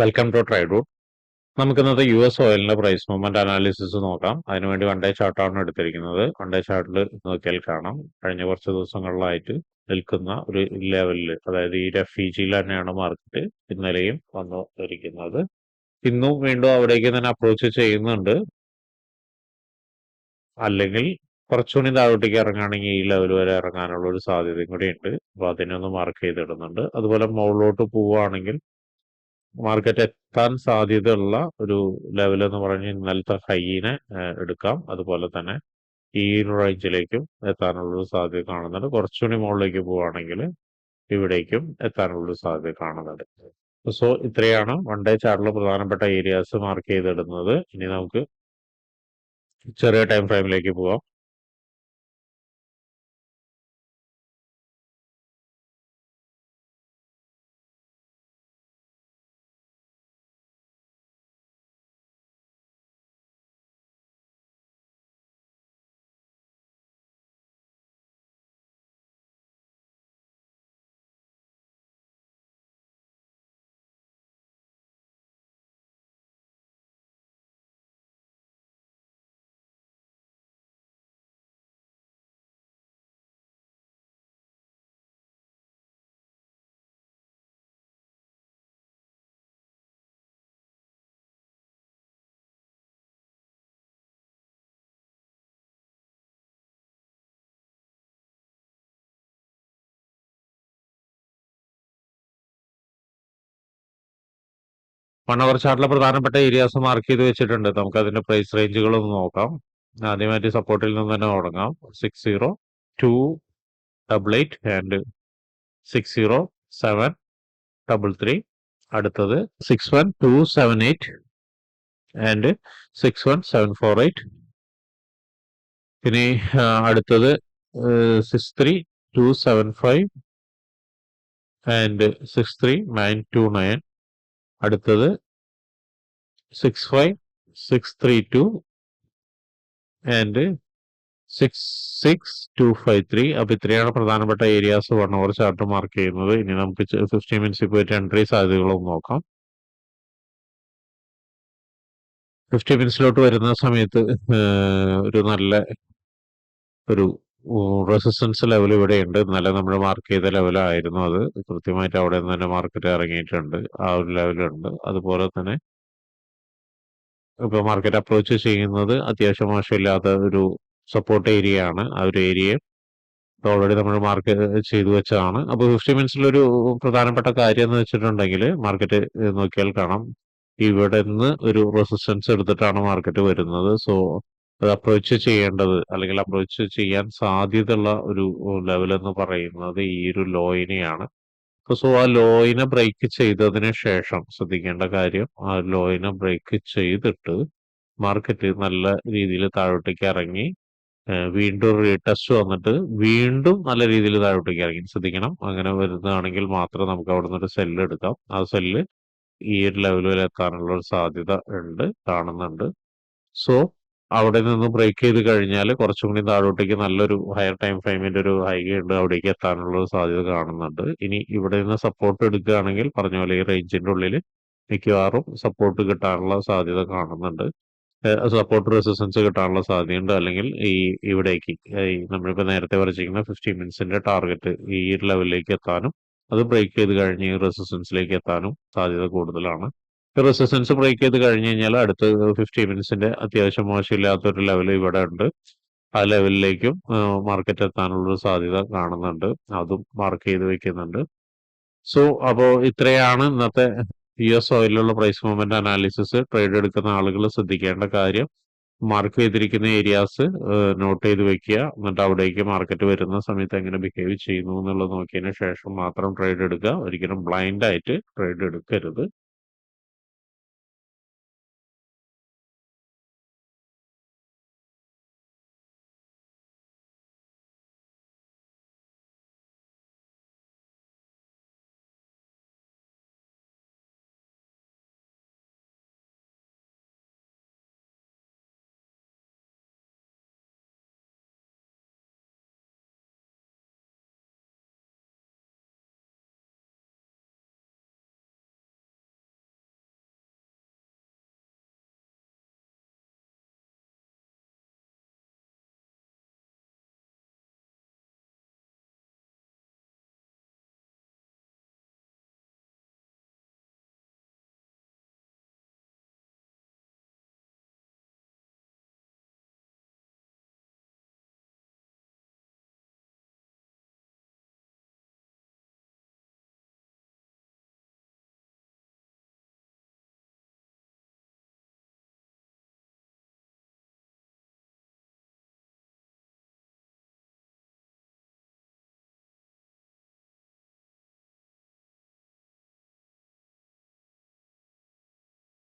Welcome to tried route നമുക്ക് ഇന്നത്തെ U S ഓയിലിന്റെ പ്രൈസ് മൂവ്മെന്റ് അനാലിസിസ് നോക്കാം അതിനുവേണ്ടി വൺ ഡേ ചാർട്ടാണ് എടുത്തിരിക്കുന്നത്. വൺ ഡേ ചാർട്ടിൽ നോക്കിയാൽ കാണാം. കഴിഞ്ഞ കുറച്ച് ദിവസങ്ങളിലായിട്ട് നിൽക്കുന്ന ഒരു ലെവലിൽ അതായത് ഈ റെഫ്യൂജിയിൽ തന്നെയാണ് മാർക്കറ്റ് ഇന്നലെയും വന്നു ഇരിക്കുന്നത്. ഇന്നും വീണ്ടും അവിടേക്ക് തന്നെ അപ്രോച്ച് ചെയ്യുന്നുണ്ട്. അല്ലെങ്കിൽ കുറച്ചുകൂടി താഴോട്ടേക്ക് ഇറങ്ങുകയാണെങ്കിൽ ഈ ലെവൽ വരെ ഇറങ്ങാനുള്ള ഒരു സാധ്യതയും കൂടി ഉണ്ട്. അപ്പൊ അതിനെ ഒന്ന് മാർക്ക് ചെയ്തിടുന്നുണ്ട്. അതുപോലെ മുകളിലോട്ട് പോവുകയാണെങ്കിൽ മാർക്കറ്റ് എത്താൻ സാധ്യതയുള്ള ഒരു ലെവൽ എന്ന് പറഞ്ഞ് ഇന്നലത്തെ ഹൈനെ എടുക്കാം. അതുപോലെ തന്നെ ഈ റേഞ്ചിലേക്കും എത്താനുള്ള സാധ്യത കാണുന്നുണ്ട്. കുറച്ചുകൂടി മുകളിലേക്ക് പോവുകയാണെങ്കിൽ ഇവിടേക്കും എത്താനുള്ള സാധ്യത കാണുന്നുണ്ട്. സോ ഇത്രയാണ് വൺ ഡേ ചാർട്ടിൽ പ്രധാനപ്പെട്ട ഏരിയാസ് മാർക്ക് ചെയ്തിടുന്നത്. ഇനി നമുക്ക് ചെറിയ ടൈം ഫ്രെയിമിലേക്ക് പോവാം. അവർ ചാർട്ടിലെ പ്രധാനപ്പെട്ട ഏരിയാസ് മാർക്ക് ചെയ്ത് വെച്ചിട്ടുണ്ട്. നമുക്ക് അതിന്റെ പ്രൈസ് റേഞ്ചുകളൊന്ന് നോക്കാം. ആദ്യമായിട്ട് സപ്പോർട്ടിൽ നിന്ന് തന്നെ തുടങ്ങാം. Six zero two double eight and six zero seven double three അടുത്തത് six one two seven eight and six one seven four eight ഇനി അടുത്തത് six three two seven five and six three nine two nine അടുത്തത് six five six three two and six six two five three അപ്പൊ ഇത്രയാണ് പ്രധാനപ്പെട്ട areas one hour chart mark ചെയ്യുന്നത്. ഇനി നമുക്ക് fifteen minutes പോയിട്ട് എൻട്രി സാധ്യതകളും നോക്കാം. ഫിഫ്റ്റി മിനിറ്റ്സിലോട്ട് വരുന്ന സമയത്ത് ഒരു നല്ല ഒരു റെസിസ്റ്റൻസ് ലെവൽ ഇവിടെ ഉണ്ട് ഇന്നലെ നമ്മൾ മാർക്ക് ചെയ്ത ലെവലായിരുന്നു അത്. കൃത്യമായിട്ട് അവിടെ നിന്ന് തന്നെ മാർക്കറ്റ് ഇറങ്ങിയിട്ടുണ്ട്. ആ ഒരു ലെവലുണ്ട് അതുപോലെ തന്നെ ഇപ്പൊ മാർക്കറ്റ് അപ്രോച്ച് ചെയ്യുന്നത് അത്യാവശ്യം മോശമില്ലാത്ത ഒരു സപ്പോർട്ട് ഏരിയ ആണ്. ആ ഒരു ഏരിയ ഓൾറെഡി നമ്മൾ മാർക്ക് ചെയ്തു വെച്ചതാണ്. അപ്പോൾ ഫിഫ്റ്റി മിനിറ്റ്സിലൊരു പ്രധാനപ്പെട്ട കാര്യം എന്ന് വെച്ചിട്ടുണ്ടെങ്കിൽ മാർക്കറ്റ് നോക്കിയാൽ കാണാം. ഇവിടെ നിന്ന് ഒരു റെസിസ്റ്റൻസ് എടുത്തിട്ടാണ് മാർക്കറ്റ് വരുന്നത്. സോ അപ്രോച്ച് ചെയ്യേണ്ടത് അല്ലെങ്കിൽ അപ്രോച്ച് ചെയ്യാൻ സാധ്യതയുള്ള ഒരു ലെവൽ എന്ന് പറയുന്നത് ഈ ഒരു ലോയിനെയാണ് സോ ആ ലോയിനെ ബ്രേക്ക് ചെയ്തതിന് ശേഷം ശ്രദ്ധിക്കേണ്ട കാര്യം ആ ലോയിനെ ബ്രേക്ക് ചെയ്തിട്ട് മാർക്കറ്റ് നല്ല രീതിയിൽ താഴോട്ടേക്ക് ഇറങ്ങി വീണ്ടും റീടെസ്റ്റ് വന്നിട്ട് വീണ്ടും നല്ല രീതിയിൽ താഴോട്ടേക്ക് ഇറങ്ങി. ശ്രദ്ധിക്കണം അങ്ങനെ വരുന്നതാണെങ്കിൽ മാത്രം നമുക്ക് അവിടെ നിന്ന് ഒരു സെല്ല് എടുക്കാം. ആ സെല്ല് ഈ ഒരു ലെവലിൽ എത്താനുള്ള ഒരു സാധ്യത ഉണ്ട് കാണുന്നുണ്ട്. സോ അവിടെ നിന്ന് ബ്രേക്ക് ചെയ്ത് കഴിഞ്ഞാൽ കുറച്ചും കൂടി താഴോട്ടേക്ക് നല്ലൊരു ഹയർ ടൈം ഫ്രെയിമിന്റെ ഒരു ഹൈ ഉണ്ട് അവിടേക്ക് എത്താനുള്ള ഒരു സാധ്യത കാണുന്നുണ്ട്. ഇനി ഇവിടെ നിന്ന് സപ്പോർട്ട് എടുക്കുകയാണെങ്കിൽ പറഞ്ഞ പോലെ ഈ റേഞ്ചിന്റെ ഉള്ളിൽ മിക്കവാറും സപ്പോർട്ട് കിട്ടാനുള്ള സാധ്യത കാണുന്നുണ്ട്. സപ്പോർട്ട് റെസിസ്റ്റൻസ് കിട്ടാനുള്ള സാധ്യതയുണ്ട്. അല്ലെങ്കിൽ ഈ ഇവിടേക്ക് ഈ നമ്മളിപ്പോ നേരത്തെ വരച്ചിരിക്കുന്ന ഫിഫ്റ്റി മിനിറ്റ്സിന്റെ ടാർഗറ്റ് ഈ ലെവലിലേക്ക് എത്താനും അത് ബ്രേക്ക് ചെയ്ത് കഴിഞ്ഞ് റെസിസ്റ്റൻസിലേക്ക് എത്താനും സാധ്യത കൂടുതലാണ്. റെസിസ്റ്റൻസ് ബ്രേക്ക് ചെയ്ത് കഴിഞ്ഞ് കഴിഞ്ഞാൽ അടുത്ത ഫിഫ്റ്റി മിനിറ്റ്സിന്റെ അത്യാവശ്യം മോശമില്ലാത്തൊരു ലെവൽ ഇവിടെ ഉണ്ട്. ആ ലെവലിലേക്കും മാർക്കറ്റ് എത്താനുള്ള സാധ്യത കാണുന്നുണ്ട്. അതും മാർക്ക് ചെയ്ത് വെക്കുന്നുണ്ട്. സോ അപ്പോൾ ഇത്രയാണ് ഇന്നത്തെ യു എസ് ഓയിലുള്ള പ്രൈസ് മൂവ്മെന്റ് അനാലിസിസ് ട്രേഡ് എടുക്കുന്ന ആളുകൾ ശ്രദ്ധിക്കേണ്ട കാര്യം മാർക്ക് ചെയ്തിരിക്കുന്ന ഏരിയാസ് നോട്ട് ചെയ്ത് വെക്കുക. എന്നിട്ട് അവിടേക്ക് മാർക്കറ്റ് വരുന്ന സമയത്ത് എങ്ങനെ ബിഹേവ് ചെയ്യുന്നു എന്നുള്ളത് നോക്കിയതിന് ശേഷം മാത്രം ട്രേഡ് എടുക്കുക. ഒരിക്കലും ബ്ലൈൻഡ് ആയിട്ട് ട്രേഡ് എടുക്കരുത്.